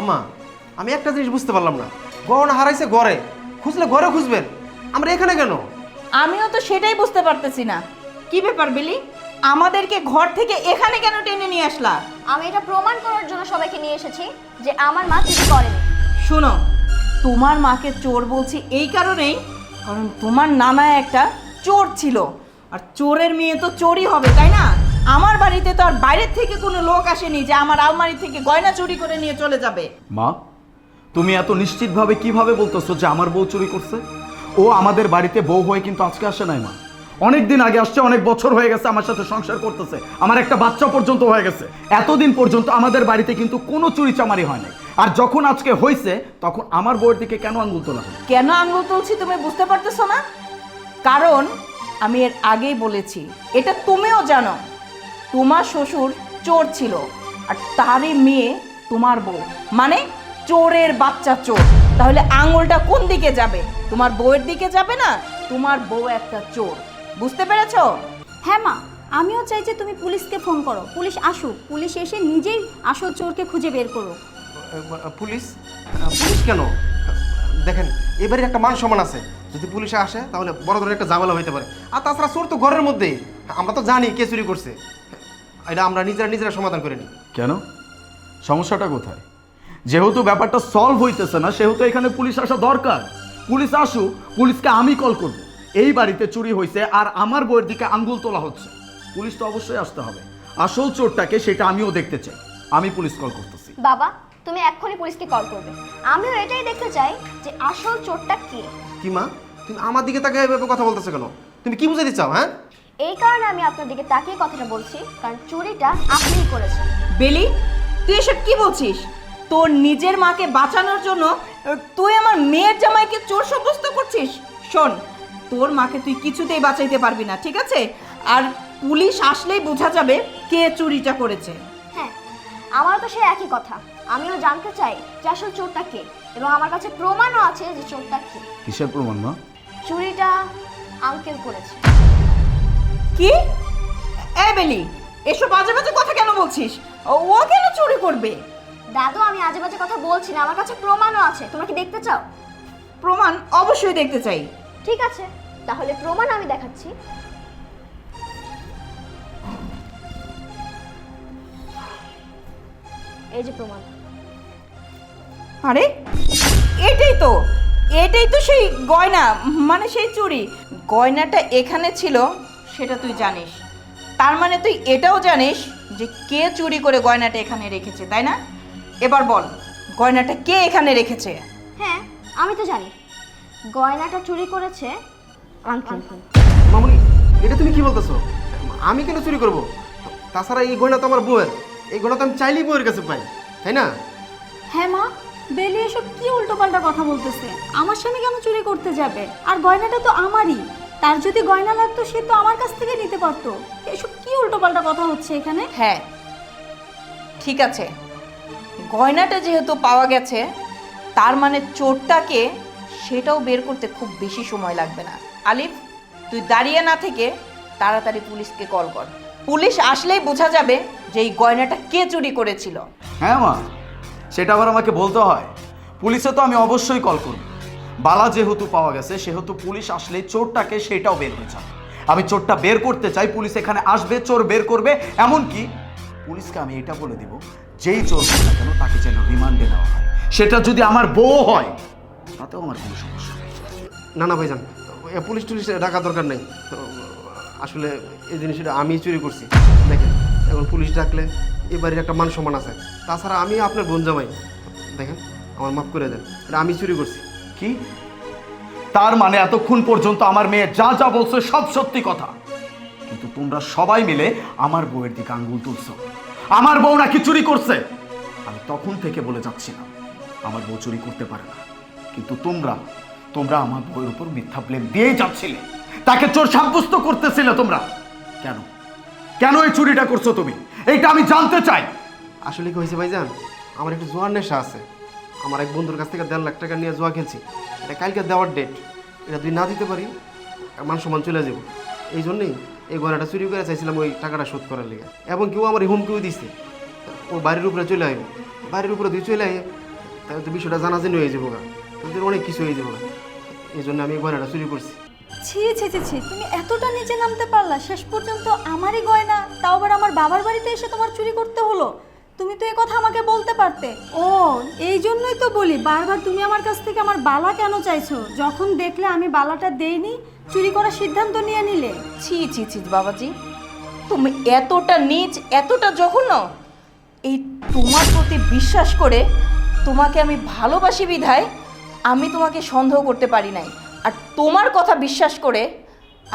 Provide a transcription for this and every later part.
আম্মা আমি একটা জিনিস বুঝতে পারলাম না। গহনা হারাইছে ঘরে খুঁজলে ঘরে খুঁজবেন। আমরা এখানে কেন? আমিও তো সেটাই বুঝতে পারতেছি না। কি ব্যাপার বেলি? আমাদেরকে ঘর থেকে এখানে কেন টেনে নিয়ে আসলা? আমি এটা প্রমাণ করার জন্য সবাইকে নিয়ে এসেছি যে আমার মা কিছু করেনি। শোনো তোমার মাকে চোর বলছি এই কারণেই কারণ তোমার নানা একটা চোর ছিল। আর চোরের মেয়ে তো চোরই হবে তাই না? আমার বাড়িতে তো আর বাইরের থেকে কোনো লোক আসেনি যে আমার আলমারি থেকে গয়না চুরি করে নিয়ে চলে যাবে। মা তুমি এত নিশ্চিতভাবে কীভাবে বলতেছো যে আমার বউ চুরি করছে? ও আমাদের বাড়িতে বউ হয়ে কিন্তু আজকে আসে নাই মা। অনেক দিন আগে আসছে অনেক বছর হয়ে গেছে আমার সাথে সংসার করতেছে। আমার একটা বাচ্চা পর্যন্ত হয়ে গেছে। এতদিন পর্যন্ত আমাদের বাড়িতে কিন্তু কোনো চুরি চামারি হয় নাই। আর যখন আজকে হয়েছে তখন আমার বউয়ের দিকে কেন আঙ্গুল তোলা হলো? কেন আঙুল তুলছি তুমি বুঝতে পারতেছো না? কারণ আমি এর আগেই বলেছি এটা তুমিও জানো। তোমার শ্বশুর চোর ছিল আর তারই মেয়ে তোমার বউ। মানে চোরের বাচ্চা চোর। তাহলে আঙুলটা কোন দিকে যাবে? তোমার বউয়ের দিকে যাবে না? তোমার বউ একটা চোর। বুঝতে পেরেছ? হ্যাঁ মা আমিও চাই যে তুমি পুলিশকে ফোন করো। পুলিশ আসুক। পুলিশ এসে নিজেই আসল চোরকে খুঁজে বের করো পুলিশ? পুলিশ কেন? দেখেন এবারে একটা মান সমান আছে। যদি পুলিশে আসে তাহলে বড় ধরনের একটা ঝামেলা হইতে পারে। আর তাছাড়া চোর তো ঘরের মধ্যেই। আমরা তো জানি কে চুরি করছে। এটা আমরা নিজেরা নিজেরা সমাধান করে নিই। কেন? সমস্যাটা কোথায়? যেহেতু ব্যাপারটা সলভ হইতেছে না সেহেতু এখানে পুলিশ আসা দরকার। পুলিশ আসুক পুলিশকে আমি কল করব। এই বাড়িতে চুরি হয়েছে আর আমার বইয়ের দিকে আঙ্গুল তোলা হচ্ছে। পুলিশ তো অবশ্যই আসতে হবে। আসল চোরটাকে সেটা আমিও দেখতে চাই। আমি পুলিশ কল করতেছি। বাবা তুমি এক্ষুনি পুলিশকে কল করবে। আমিও এটাই দেখতে চাই যে আসল চোরটা কে। কি মা? তুমি আমার দিকে তাকে এভাবে কথা বলতেছো কেন? তুমি কি বুঝাতে চাও হ্যাঁ? এই কারণে আমি আপনার দিকে তাকিয়ে কথাটা বলছি কারণ চুরিটা আপনিই করেছেন। বেলি তুই এসব কি বলছিস? তোর নিজের মাকে বাঁচানোর জন্য তুই আমার মেয়ের জামাইকে চোর সাব্যস্ত করছিস? শোন তোর মাকে তুই কিছুতেই বাঁচাইতে পারবি না ঠিক আছে? আর পুলিশ আসলেই বোঝা যাবে কে চুরিটা করেছে। হ্যাঁ আমার তো সেই একই কথা। আমিও জানতে চাই যে আসল চোরটা কে এবং আমার কাছে প্রমাণও আছে যে চোরটা কে। কিসের প্রমাণ মা? চুরিটা আঙ্কেল করেছে। কি? এ বেলি এসব বাজে বাজে কথা কেন বলছিস? ও ও কেন চুরি করবে? দাদু আমি আজে বাজে কথা বলছি না। আমার কাছে প্রমাণও আছে। তোমরা কি দেখতে চাও? প্রমাণ অবশ্যই দেখতে চাই। ঠিক আছে। তাহলে প্রমাণ আমি দেখাচ্ছি। এই যে প্রমাণ। আরে এটাই তো। এটাই তো সেই গয়না মানে সেই চুরি। গয়নাটা এখানে ছিল সেটা তুই জানিস। তার মানে তুই এটাও জানিস যে কে চুরি করে গয়নাটা এখানে রেখেছে তাই না? এবার বল গয়নাটা কে এখানে রেখেছে? হ্যাঁ আমি তো জানি। গয়নাটা চুরি করেছে আঙ্কেল। মামুনি এটা তুমি কি বলতেছো? আমি কেন চুরি করব? তাছাড়া এই গয়না তো আমার বউয়ের। এই গয়না তো আমি চাইলেই বউয়ের কাছে পাই তাই না? হ্যাঁ মা বেলি এসব কি উল্টোপাল্টা কথা বলতেছে? আমার স্বামী কেন চুরি করতে যাবে? আর গয়নাটা তো আমারই। তার যদি গয়না লাগতো সে তো আমার কাছ থেকে নিতে পারতো। এসব কি উল্টোপাল্টা কথা হচ্ছে এখানে? হ্যাঁ ঠিক আছে। গয়নাটা যেহেতু পাওয়া গেছে তার মানে চোরটাকে সেটাও বের করতে খুব বেশি সময় লাগবে না। আলিফ তুই দাঁড়িয়ে না থেকে তাড়াতাড়ি পুলিশকে কল কর। পুলিশ আসলেই বোঝা যাবে যে এই গয়নাটা কে চুরি করেছিল। হ্যাঁ মা সেটা আবার আমাকে বলতে হয়। পুলিশে তো আমি অবশ্যই কল করব। বালা যেহেতু পাওয়া গেছে, সেহেতু পুলিশ আসলে চোরটাকে সেটাও বের হয়ে যাবে আমি চোরটা বের করতে চাই, পুলিশ এখানে আসবে, চোর বের করবে, এমনকি পুলিশকে আমি এটা বলে দিব, যেই চোর না কেন তাকে যেন রিমান্ডে নেওয়া হয়। সেটা যদি আমার বউ হয়, তাতেও আমার কোনো সমস্যা না না, ভাইজান, এ পুলিশ টুলিশ ডাকা দরকার নেই। আসলে এই জিনিসটা আমি চুরি করছি। দেখেন, এখন পুলিশ ডাকলে এই বাড়ির একটা মান সম্মান আছে। তাছাড়া আমি আপনার বোন জামাই। দেখেন, আমার মাফ করে দেন, এটা আমি চুরি করছি। কি? তার মানে এতক্ষণ পর্যন্ত আমার মেয়ে যা যা বলছে সব সত্যি কথা। কিন্তু তোমরা সবাই মিলে আমার বউয়ের দিকে আঙ্গুল তুলছো। আমার বউ নাকি চুরি করছে? আমি তখন থেকে বলে যাচ্ছিলাম আমার বউ চুরি করতে পারে না। কিন্তু তোমরা তোমরা আমার বউয়ের উপর মিথ্যা ব্লেম দিয়েই যাচ্ছিলে। তাকে চোর সাব্যস্ত করতেছিলে তোমরা। কেন? কেন এই চুরিটা করছ তুমি? এইটা আমি জানতে চাই। আসলে কি হয়েছে ভাইজান? আমার একটু জোয়ার নেশা আছে। আমার এক বন্ধুর কাছ থেকে দেড় লাখ টাকা নিয়ে জোয়া খেলছি। এটা কালকে দেওয়ার ডেট এটা যদি না দিতে পারি মান সম্মান চলে যাব। এই জন্যই এই গয়নাটা চুরি করে চাইছিলাম ওই টাকাটা শোধ করার লেগে। এবং কেউ আমার হুমকিও দিছে। ও বাড়ির উপরে চলে আইব বাড়ির উপরে দিয়ে চলে আই তাহলে তো বিষয়টা জানা জানাজানি হয়ে যাব গা। তোদের অনেক কিছু হয়ে যাব এই জন্য আমি এই গয়নাটা চুরি করছি। ছি ছি ছি ছি, তুমি এতটা নিচে নামতে পারলা। শেষ পর্যন্ত আমারই গয়না, তাও আবার আমার বাবার বাড়িতে এসে তোমার চুরি করতে হলো। তুমি তো এ কথা আমাকে বলতে পারতে। ও, এই জন্যই তো বলি, বারবার তুমি আমার কাছ থেকে আমার বালা কেন চাইছো? যখন দেখলে আমি বালাটা দেইনি, চুরি করার সিদ্ধান্ত নিয়ে নিলে। ছি ছি ছি, বাবাজি, তুমি এতটা নিচ, এতটা জঘন্য। এই তোমার প্রতি বিশ্বাস করে তোমাকে আমি ভালোবাসি বিধায় আমি তোমাকে সন্দেহ করতে পারি নাই। আর তোমার কথা বিশ্বাস করে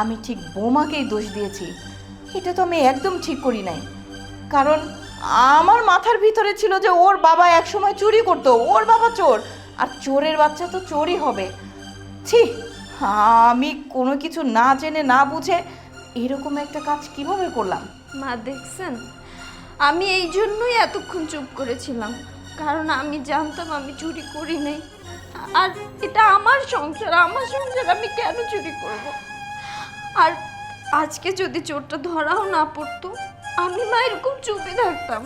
আমি ঠিক বোমাকেই দোষ দিয়েছি। এটা তো আমি একদম ঠিক করি নাই। কারণ আমার মাথার ভিতরে ছিল যে ওর বাবা একসময় চুরি করতো, ওর বাবা চোর। আর চোরের বাচ্চা তো চোরই হবে। ছি, আমি কোনো কিছু না জেনে, না বুঝে এরকম একটা কাজ কীভাবে করলাম? মা, দেখছেন? আমি এই জন্যই এতক্ষণ চুপ করেছিলাম। কারণ আমি জানতাম আমি চুরি করি নাই। আর এটা আমার সংসার আমার সংসার, আমি কেন চুরি করব? আর আজকে যদি চোরটা ধরাও না পড়তো আমি মা এরকম চুপে থাকতাম।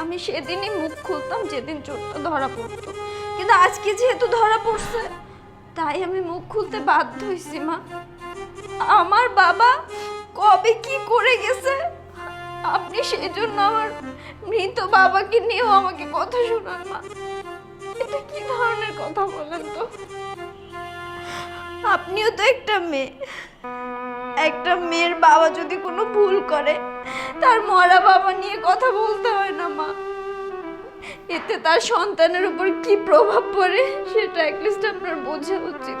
আমি সেদিনই মুখ খুলতাম, যেদিন চোরটা ধরা পড়তো। কিন্তু আজকে যেহেতু ধরা পড়ছে, তাই আমি মুখ খুলতে বাধ্য হয়েছি মা। আমার বাবা কবে কি করে গেছে, আপনি সেই জন্য আমার মৃত বাবাকে নিয়েও আমাকে কথা শোনান, মা। এটা কি ধরনের কথা বলেন তো? আপনিও তো একটা মেয়ে। একটা মেয়ের বাবা যদি কোনো ভুল করে তার মরা বাবা নিয়ে কথা বলতে হয় না, মা। এতে তার সন্তানের উপর কি প্রভাব পড়ে, সেটা অ্যাটলিস্ট আপনার বোঝা উচিত।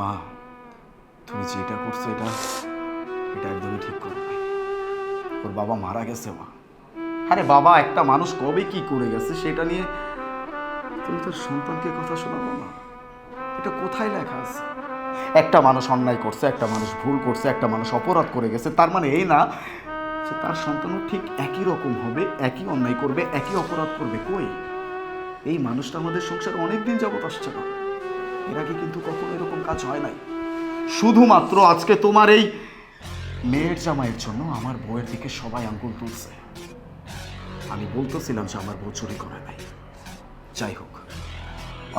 মা, তুমি যেটা করছ, এটা এটা একদমই ঠিক করো। ওর বাবা মারা গেছে, মা। আরে বাবা, একটা মানুষ কবে কি করে গেছে, সেটা নিয়ে তুমি তোর সন্তানকে কথা শোনাবো না। এটা কোথায় লেখা আছে? একটা মানুষ অন্যায় করছে, একটা মানুষ ভুল করছে, একটা মানুষ অপরাধ করে গেছে, তার মানে এই না যে তার সন্তানও ঠিক একই রকম হবে, একই অন্যায় করবে, একই অপরাধ করবে কই? এই মানুষটা আমাদের সংসারে অনেক দিন যাবত আসছে না। এর আগে কিন্তু কখনো এরকম কাজ হয় নাই। শুধুমাত্র আজকে তোমার এই মেয়ের জামাইয়ের জন্য আমার বউয়ের দিকে সবাই আঙ্গুল তুলছে। আমি বলতেছিলাম যে আমার বউ চুরি করে নাই। যাই হোক,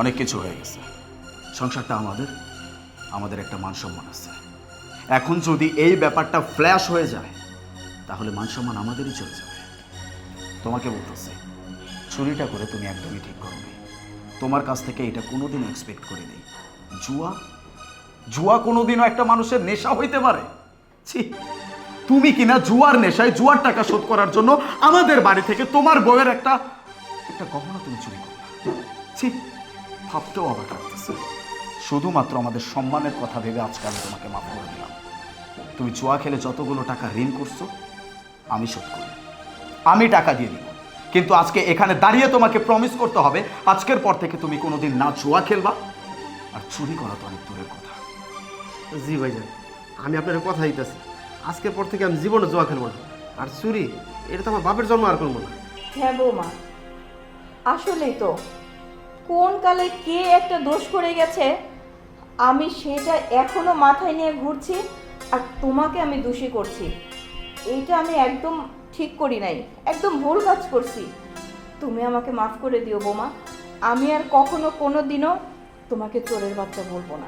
অনেক কিছু হয়ে গেছে। সংসারটা আমাদের আমাদের একটা মান সম্মান আছে। এখন যদি এই ব্যাপারটা ফ্ল্যাশ হয়ে যায়, তাহলে মান সম্মান আমাদেরই চলে যাবে। তোমাকে বলতেছি, চুরিটা করে তুমি একদমই ঠিক করবে তোমার কাছ থেকে এটা কোনোদিন এক্সপেক্ট করি নেই জুয়া? জুয়া কোনোদিনও একটা মানুষের নেশা হইতে পারে? ছি, তুমি কিনা জুয়ার নেশায় জুয়ার টাকা শোধ করার জন্য আমাদের বাড়ি থেকে তোমার বউয়ের একটা একটা গহনা তুমি চুরি করো ছি, ভাবতেও অবাক লাগতেছে। শুধুমাত্র আমাদের সম্মানের কথা ভেবে আজকে আমি তোমাকে মাফ করে দিলাম। তুমি জুয়া খেলে যতগুলো টাকা ঋণ করছ আমি শোধ করি। আমি টাকা দিয়ে দিব। কিন্তু আজকে এখানে দাঁড়িয়ে তোমাকে প্রমিস করতে হবে আজকের পর থেকে তুমি কোনোদিন না জুয়া খেলবা আর চুরি করা তো অনেক দূরের কথা। জি ভাইজান আমি আপনার কথা দিতেছি। আজকের পর থেকে আমি জীবনে জোয়া খেলব না। আর চুরি এটা তো আমার বাপের জন্ম আর করব না। হ্যাঁ বৌমা আসলেই তো। কোন কালে কে একটা দোষ করে গেছে আমি সেটা এখনও মাথায় নিয়ে ঘুরছি আর তোমাকে আমি দোষী করছি। এইটা আমি একদম ঠিক করি নাই, একদম ভুল কাজ করছি। তুমি আমাকে মাফ করে দিও বোমা। আমি আর কখনো কোনো দিনও তোমাকে চোরের বাচ্চা বলব না।